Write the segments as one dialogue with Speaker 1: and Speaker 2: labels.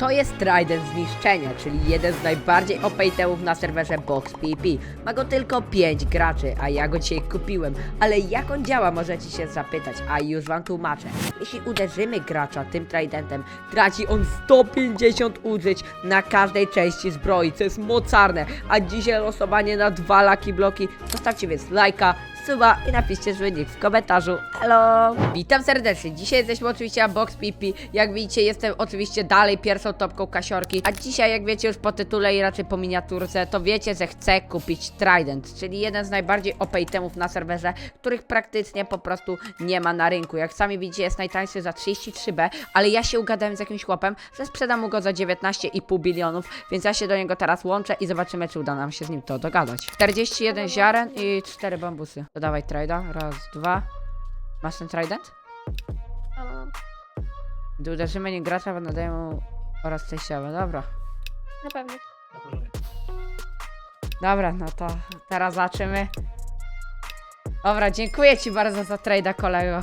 Speaker 1: To jest Trident Zniszczenia, czyli jeden z najbardziej OP na serwerze Box PP. Ma go tylko 5 graczy, a ja go dzisiaj kupiłem. Ale jak on działa, możecie się zapytać, a już wam tłumaczę. Jeśli uderzymy gracza tym Tridentem, traci on 150 użyć na każdej części zbroi, co jest mocarne. A dzisiaj losowanie na dwa laki bloki. Zostawcie więc lajka, suba i napiszcie wynik w komentarzu. Hello! Witam serdecznie. Dzisiaj jesteśmy oczywiście na Box PP. Jak widzicie, jestem oczywiście dalej pierwszą topką kasiorki. A dzisiaj, jak wiecie już po tytule i raczej po miniaturce, to wiecie, że chcę kupić Trident, czyli jeden z najbardziej OP itemów na serwerze, których praktycznie po prostu nie ma na rynku. Jak sami widzicie, jest najtańszy za 33B, ale ja się ugadałem z jakimś chłopem, że sprzedam mu go za 19,5 bilionów, więc ja się do niego teraz łączę i zobaczymy, czy uda nam się z nim to dogadać. 41 ziaren i 4 bambusy. To dawaj trajda. Raz, dwa. Masz ten trident? Gdy uderzymy nie gracza, nadaję mu oraz częściowe. Dobra.
Speaker 2: Na pewno.
Speaker 1: Dobra, no to teraz zobaczymy. Dobra, dziękuję Ci bardzo za trade'a, kolego.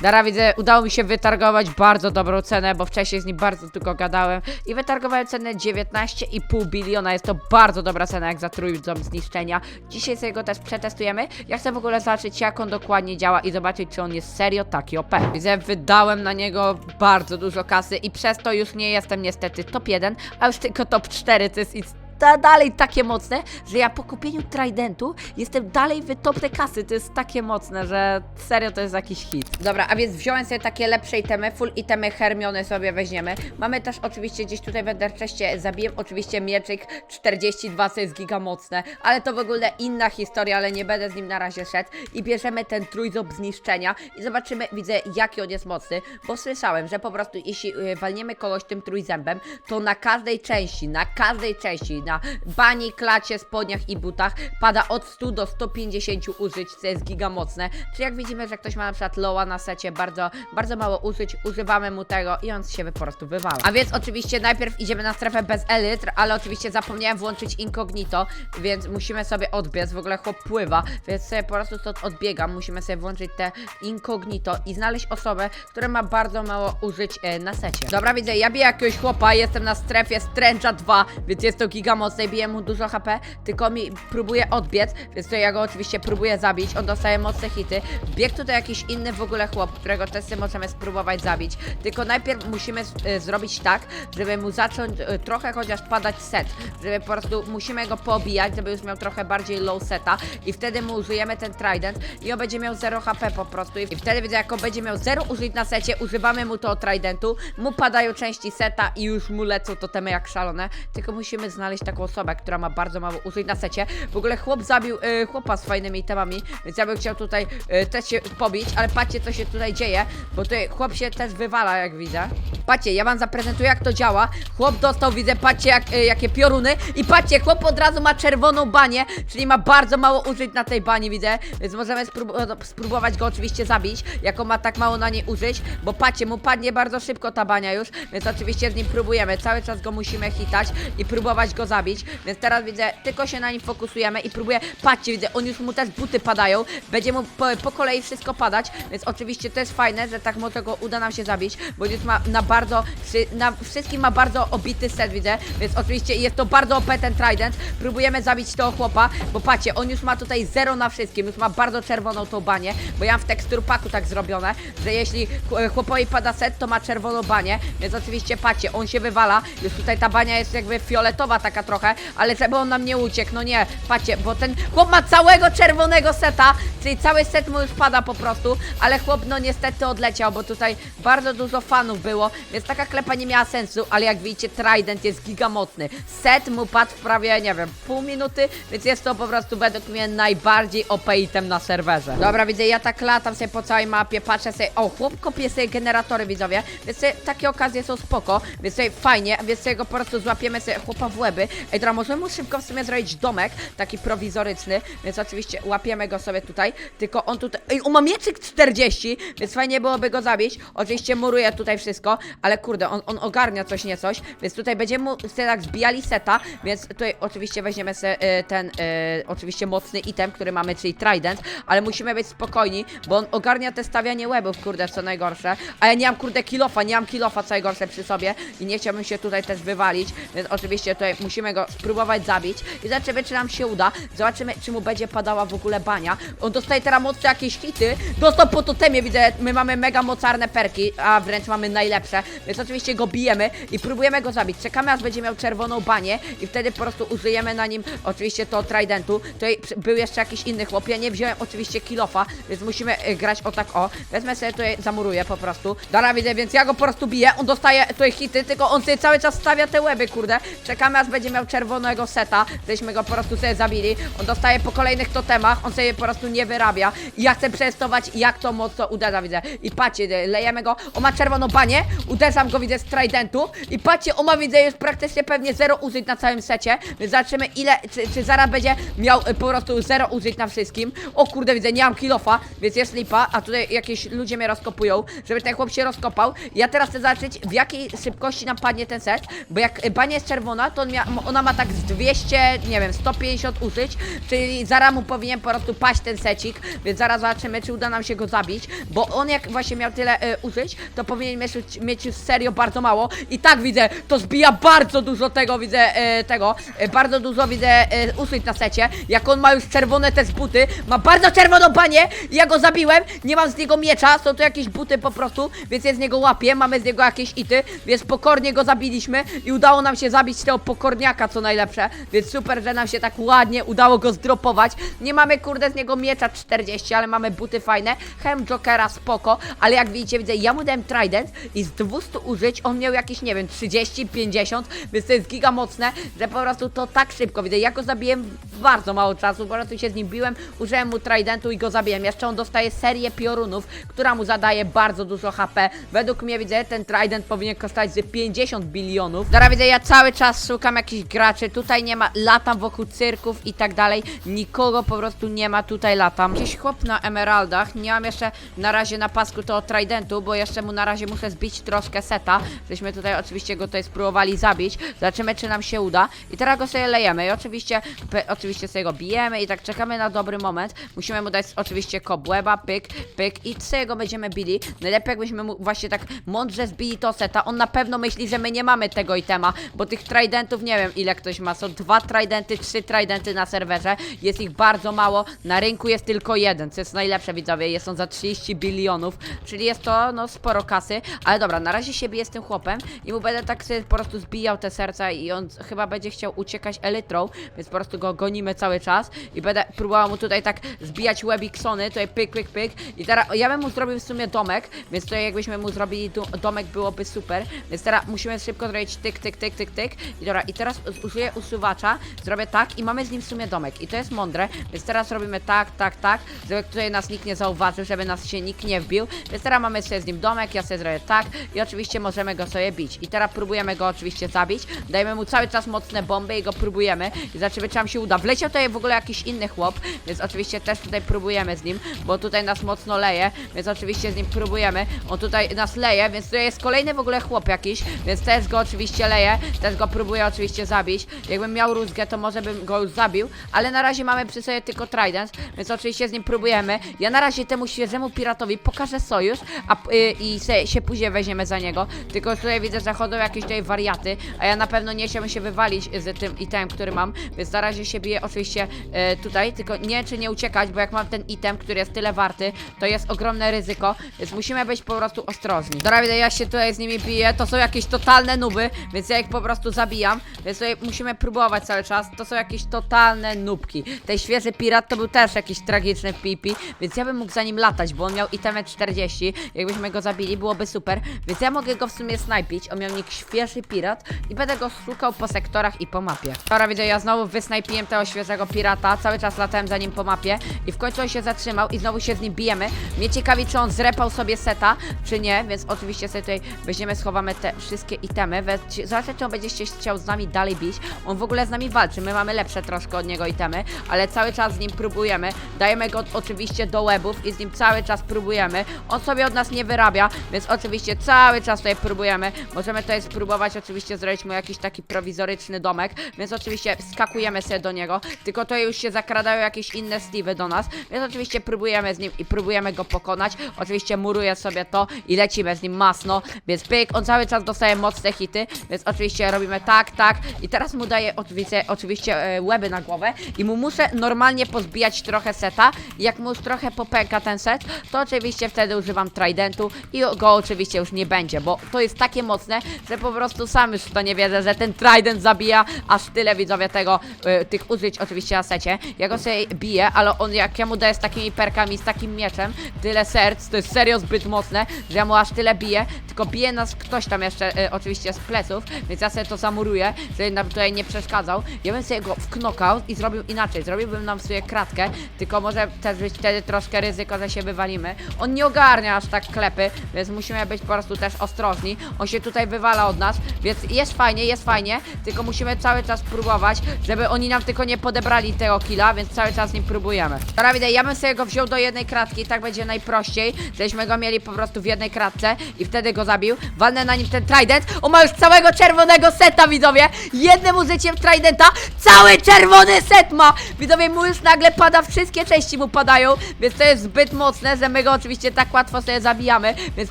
Speaker 1: Dara, widzę, udało mi się wytargować bardzo dobrą cenę, bo wcześniej z nim bardzo długo gadałem i wytargowałem cenę 19,5 biliona. Jest to bardzo dobra cena jak za trójząb zniszczenia. Dzisiaj sobie go też przetestujemy. Ja chcę w ogóle zobaczyć, jak on dokładnie działa i zobaczyć, czy on jest serio taki OP. Widzę, wydałem na niego bardzo dużo kasy i przez to już nie jestem niestety top 1, a już tylko top 4. To jest dalej takie mocne, że ja po kupieniu Tridentu jestem dalej w top te kasy. To jest takie mocne, że serio to jest jakiś hit. Dobra, a więc wziąłem sobie takie lepsze itemy, full itemy Hermiony sobie weźmiemy. Mamy też oczywiście gdzieś tutaj w Enderchestie, zabiłem oczywiście mieczyk 42, co jest giga mocne, ale to w ogóle inna historia, ale nie będę z nim na razie szedł. I bierzemy ten trójząb zniszczenia i zobaczymy, widzę jaki on jest mocny, bo słyszałem, że po prostu jeśli y, walniemy kogoś tym trójzębem, to na każdej części, na każdej części, na bani, klacie, spodniach i butach pada od 100 do 150 użyć, co jest giga mocne. Czy jak widzimy, że ktoś ma na przykład loa na secie, bardzo, bardzo mało użyć, używamy mu tego i on się po prostu wywala. A więc oczywiście najpierw idziemy na strefę bez elytr, ale oczywiście zapomniałem włączyć incognito, więc musimy sobie odbiec, w ogóle chłop pływa, więc sobie po prostu stąd odbiegam, musimy sobie włączyć te incognito i znaleźć osobę, która ma bardzo mało użyć e, na secie. Dobra, widzę, ja biję jakiegoś chłopa, jestem na strefie Stręcza 2, więc jest to giga mocne i bije mu dużo HP, tylko mi próbuje odbiec, więc to ja go oczywiście próbuję zabić, on dostaje mocne hity. Biegł tutaj jakiś inny w ogóle chłop, którego testy możemy spróbować zabić, tylko najpierw musimy e, zrobić tak, żeby mu zacząć e, trochę chociaż padać set, żeby po prostu musimy go poobijać, żeby już miał trochę bardziej low seta. I wtedy mu użyjemy ten trident i on będzie miał 0 HP po prostu. I wtedy jak on będzie miał 0 użyć na secie, używamy mu to tridentu, mu padają części seta i już mu lecą totemy jak szalone, tylko musimy znaleźć taką osobę, która ma bardzo mało użyć na secie. W ogóle chłop zabił e, chłopa z fajnymi temami, więc ja bym chciał tutaj e, też się pobić, ale patrzcie co się tutaj dzieje, bo tutaj chłop się też wywala jak widzę. Patrzcie, ja wam zaprezentuję jak to działa. Chłop dostał, widzę, patrzcie jak, e, jakie pioruny. I patrzcie, chłop od razu ma czerwoną banię, czyli ma bardzo mało użyć na tej bani, widzę, więc możemy sprób- e, spróbować go oczywiście zabić, jako ma tak mało na niej użyć, bo patrzcie, mu padnie bardzo szybko ta bania już, więc oczywiście z nim próbujemy, cały czas go musimy hitać i próbować go zabić, więc teraz widzę, tylko się na nim fokusujemy i próbuję, patrzcie, widzę, on już mu też buty padają, będzie mu po, po kolei wszystko padać, więc oczywiście to jest fajne, że tak mocno go uda nam się zabić, bo już ma na bardzo, na wszystkim ma bardzo obity set, widzę, więc oczywiście jest to bardzo OP ten Trident, próbujemy zabić tego chłopa, bo patrzcie, on już ma tutaj zero na wszystkim, już ma bardzo czerwoną tą banię, bo ja mam w tekstur paku tak zrobione, że jeśli ch- chłopowi pada set, to ma czerwoną banię, więc oczywiście patrzcie, on się wywala, już tutaj ta bania jest jakby fioletowa taka trochę, ale żeby on nam nie uciekł, no nie, patrzcie, bo ten chłop ma całego czerwonego seta, czyli cały set mu już pada po prostu, ale chłop no niestety odleciał, bo tutaj bardzo dużo fanów było, więc taka klepa nie miała sensu, ale jak widzicie Trident jest gigamocny. Set mu padł prawie, nie wiem, pół minuty, więc jest to po prostu według mnie najbardziej OP item na serwerze. Dobra, widzę, ja tak latam sobie po całej mapie, patrzę sobie, o, chłop kopie sobie generatory, widzowie, więc sobie, takie okazje są spoko, więc sobie fajnie, więc sobie go po prostu złapiemy sobie chłopa w łeby Ej, dobra, możemy mu szybko w sumie zrobić domek, taki prowizoryczny, więc oczywiście łapiemy go sobie tutaj, tylko on tutaj, ej, on ma mieczyk 40, więc fajnie byłoby go zabić, oczywiście muruje tutaj wszystko, ale kurde, on, on ogarnia coś nie coś, więc tutaj będziemy sobie tak zbijali seta, więc tutaj oczywiście weźmiemy se, e, ten, e, oczywiście mocny item, który mamy, czyli trident, ale musimy być spokojni, bo on ogarnia te stawianie łebów, kurde, co najgorsze, a ja nie mam, kurde, kilofa, nie mam kilofa, co najgorsze przy sobie i nie chciałbym się tutaj też wywalić, więc oczywiście tutaj musimy go spróbować zabić. I zobaczymy, czy nam się uda, zobaczymy, czy mu będzie padała w ogóle bania. On dostaje teraz mocno jakieś hity, dostał po totemie, widzę, my mamy mega mocarne perki, a wręcz mamy najlepsze, więc oczywiście go bijemy i próbujemy go zabić. Czekamy, aż będzie miał czerwoną banię i wtedy po prostu użyjemy na nim oczywiście to tridentu. Tutaj był jeszcze jakiś inny chłop, ja nie wziąłem oczywiście kilofa, więc musimy e, grać o tak o. Wezmę sobie tutaj, zamuruję po prostu. Dobra, widzę, więc ja go po prostu biję, on dostaje tutaj hity, tylko on sobie cały czas stawia te łeby, kurde. Czekamy, aż będzie miał czerwonego seta, żeśmy go po prostu sobie zabili. On dostaje po kolejnych totemach, on sobie po prostu nie wyrabia. I ja chcę przetestować, jak to mocno uderza, widzę. I patrzcie, lejemy go, on ma czerwoną banię, uderzam go, widzę, z tridentu. I patrzcie, on ma, widzę, już praktycznie pewnie zero użyć na całym secie, więc zobaczymy, ile, czy, czy zaraz będzie miał e, po prostu zero użyć na wszystkim. O kurde, widzę, nie mam kilofa, więc jest lipa, a tutaj jakieś ludzie mnie rozkopują, żeby ten chłop się rozkopał. Ja teraz chcę zobaczyć, w jakiej szybkości nam padnie ten set, bo jak e, bania jest czerwona, to on mia, ona ma tak z 200, nie wiem, 150 użyć, czyli zaraz mu powinien po prostu paść ten secik, więc zaraz zobaczymy, czy uda nam się go zabić, bo on jak właśnie miał tyle e, użyć, to powinien mieć, mieć już serio bardzo mało. I tak widzę, to zbija bardzo dużo tego, widzę, e, tego, e, bardzo dużo widzę e, użyć na secie, jak on ma już czerwone te z buty, ma bardzo czerwoną banię, ja go zabiłem, nie mam z niego miecza, są to jakieś buty po prostu, więc ja z niego łapię, mamy z niego jakieś ity, więc pokornie go zabiliśmy i udało nam się zabić tego pokorniaka, co najlepsze, więc super, że nam się tak ładnie udało go zdropować, nie mamy kurde z niego miecza 40, ale mamy buty fajne, hem Jokera spoko, ale jak widzicie, widzę, ja mu dałem trident i z 200 użyć on miał jakieś, nie wiem, 30, 50, więc to jest giga mocne, że po prostu to tak szybko, widzę, ja go zabiłem w bardzo mało czasu, po prostu się z nim biłem, użyłem mu tridentu i go zabiłem, jeszcze on dostaje serię piorunów, która mu zadaje bardzo dużo HP, według mnie, widzę, ten trident powinien kosztować ze 50 bilionów, teraz widzę, ja cały czas szukam jakichś graczy, tutaj nie ma, latam wokół cyrków i tak dalej, nikogo po prostu nie ma, tutaj latam, jakiś chłop na emeraldach, nie mam jeszcze na razie na pasku to tridentu, bo jeszcze mu na razie muszę zbić troszkę seta, żeśmy tutaj oczywiście go tutaj spróbowali zabić, zobaczymy czy nam się uda. I teraz go sobie lejemy. I oczywiście, oczywiście sobie go bijemy i tak czekamy na dobry moment, musimy mu dać oczywiście kobłęba, pyk, pyk i sobie go będziemy bili, najlepiej jakbyśmy mu właśnie tak mądrze zbili to seta, on na pewno myśli, że my nie mamy tego itema, bo tych tridentów nie wiem ile ktoś ma, są dwa tridenty, trzy tridenty na serwerze, jest ich bardzo mało, na rynku jest tylko jeden, co jest najlepsze widzowie, jest on za 30 bilionów, czyli jest to no sporo kasy, ale dobra, na razie z tym chłopem i mu będę tak sobie po prostu zbijał te serca i on chyba będzie chciał uciekać elytrą, więc po prostu go gonimy cały czas i będę próbował mu tutaj tak zbijać webiksony, tutaj pyk, pyk, pyk. I teraz ja bym mu zrobił w sumie domek, więc tutaj jakbyśmy mu zrobili domek byłoby super, więc teraz musimy szybko zrobić tyk, tyk, tyk, tyk, tyk. I dobra, i teraz użyję usuwacza, zrobię tak i mamy z nim w sumie domek. I to jest mądre, więc teraz robimy tak, tak, tak, żeby tutaj nas nikt nie zauważył, żeby nas się nikt nie wbił, więc teraz mamy sobie z nim domek, ja sobie zrobię tak i oczywiście możemy go sobie bić. I teraz próbujemy go oczywiście zabić, dajemy mu cały czas mocne bomby i go próbujemy. I zobaczymy czy nam się uda, wleciał tutaj w ogóle jakiś inny chłop, więc oczywiście też tutaj próbujemy z nim, bo tutaj nas mocno leje, więc oczywiście z nim próbujemy, on tutaj nas leje, więc tutaj jest kolejny w ogóle chłop jakiś, więc też go oczywiście leje, też go próbuję oczywiście zabić, jakbym miał rózgę to może bym go już zabił, ale na razie mamy przy sobie tylko trident, więc oczywiście z nim próbujemy, ja na razie temu świeżemu piratowi pokażę sojusz, a, y, i se, się później weźmiemy za niego, tylko tutaj widzę, że chodzą jakieś tutaj wariaty, a ja na pewno nie chciałbym się wywalić z tym item, który mam, więc na razie się biję oczywiście e, tutaj, tylko nie czy nie uciekać, bo jak mam ten item, który jest tyle warty, to jest ogromne ryzyko, więc musimy być po prostu ostrożni. Dobra, widzę, ja się tutaj z nimi biję, to są jakieś totalne nuby, więc ja ich po prostu zabijam, więc tutaj musimy próbować cały czas, to są jakieś totalne nubki. Ten świeży pirat to był też jakiś tragiczny pipi, więc ja bym mógł za nim latać, bo on miał itemy 40, jakbyśmy go zabili, byłoby super, więc ja mogę go w sumie snajpić, on miał nick świeży pirat i będę go szukał po sektorach i po mapie. Dobra, widzę, ja znowu wysnajpiłem tego świeżego pirata, cały czas latałem za nim po mapie i w końcu on się zatrzymał i znowu się z nim bijemy. Mnie ciekawi, czy on zrepał sobie seta, czy nie, więc oczywiście sobie tutaj weźmiemy, schowamy te wszystkie itemy, zobaczę, czy on będzie się chciał z nami dalej bić. On w ogóle z nami walczy, my mamy lepsze troszkę od niego itemy, ale cały czas z nim próbujemy. Dajemy go oczywiście do łebów i z nim cały czas próbujemy. On sobie od nas nie wyrabia, więc oczywiście cały czas tutaj próbujemy. Możemy tutaj spróbować oczywiście zrobić mu jakiś taki prowizoryczny domek, więc oczywiście skakujemy sobie do niego, tylko to już się zakradają jakieś inne Steve'y do nas, więc oczywiście próbujemy z nim i próbujemy go pokonać. Oczywiście muruję sobie to i lecimy z nim masno, więc pyk, on cały czas dostaje mocne hity, więc oczywiście robimy tak, tak i teraz mu daję oczywiście, oczywiście e, łeby na głowę i mu muszę normalnie pozbijać trochę seta jak mu już trochę popęka ten set, to oczywiście wtedy używam tridentu i go oczywiście już nie będzie, bo to jest takie mocne, że po prostu sam już to nie wierzę, że ten trident zabija aż tyle widzowie tego, e, tych użyć oczywiście na secie. Ja go sobie biję, ale on jak ja mu daję z takimi perkami, z takim mieczem, tyle serc, to jest serio zbyt mocne, że ja mu aż tyle biję, tylko bije nas ktoś tam jeszcze e, oczywiście z pleców, więc ja sobie to zamuruję, żeby nam tutaj nie przeszkadzał. Ja bym sobie go w knockout i zrobił inaczej, zrobiłbym nam sobie kratkę, tylko może też być wtedy troszkę ryzyko, że się wywalimy. On nie ogarnia aż tak klepy, więc musimy być po prostu też ostrożni. On się tutaj wywala od nas, więc jest fajnie, jest fajnie, tylko musimy cały czas próbować, żeby oni nam tylko nie podebrali tego killa, więc cały czas nim próbujemy. Dobra, widzę, ja bym sobie go wziął do jednej kratki, tak będzie najprościej, żebyśmy go mieli po prostu w jednej kratce i wtedy go zabił. Walnę na nim ten trident. On ma już całego czerwonego seta, widzowie. Jednym użyciem tridenta cały czerwony set ma. Widzowie, mu już nagle pada, wszystkie części mu padają, więc to jest zbyt mocne, że my go oczywiście tak łatwo sobie zabijamy. Więc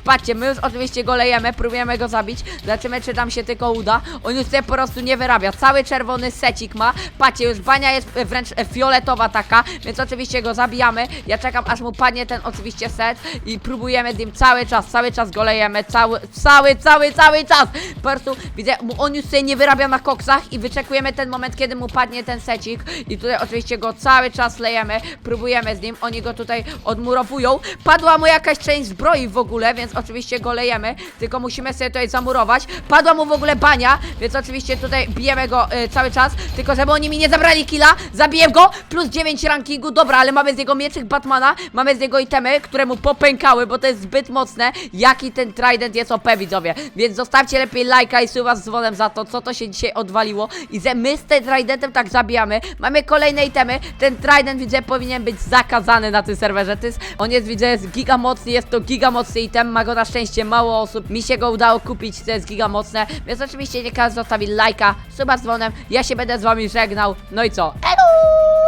Speaker 1: patrzcie, my już oczywiście go lejemy, próbujemy go zabić. Zobaczymy, czy nam się tylko uda. On już sobie po prostu nie wyrabia. Cały czerwony secik ma. Patrzcie, już bania jest wręcz fioletowa taka, więc oczywiście go zabijamy. Ja czekam, aż mu padnie ten oczywiście set i próbujemy z nim cały czas, cały czas go lejemy, cały, cały, cały, cały czas. Po prostu widzę, on już sobie nie wyrabia na koksach i wyczekujemy ten moment, kiedy mu padnie ten secik i tutaj oczywiście go cały czas lejemy, próbujemy z nim, oni go tutaj odmurowują. Padła mu jakaś część zbroi w ogóle, więc oczywiście go lejemy, tylko musimy sobie tutaj zamurować. Padła mu w ogóle bania, więc oczywiście tutaj bijemy go y, cały czas, tylko żeby oni mi nie zabrali killa, zabiję go, plus 9 rankingu, dobra, ale mamy z niego mieczyk Batmana, mamy z niego itemy, które mu popękały, bo to jest zbyt mocne, jaki ten trident jest OP, widzowie, więc zostawcie lepiej lajka i suba z dzwonem za to, co to się dzisiaj odwaliło. I że my z tym tridentem tak zabijamy, mamy kolejne itemy, ten trident, widzę, powinien być zakazany na tym serwerze, to jest, on jest, widzę, jest giga mocny, jest to giga mocny item, ma go na szczęście mało osób, mi się go udało kupić, to jest giga mocne, więc oczywiście nie każdy zostawi lajka, suba z dzwonem, ja się będę z wami żegnał, no i co, elu!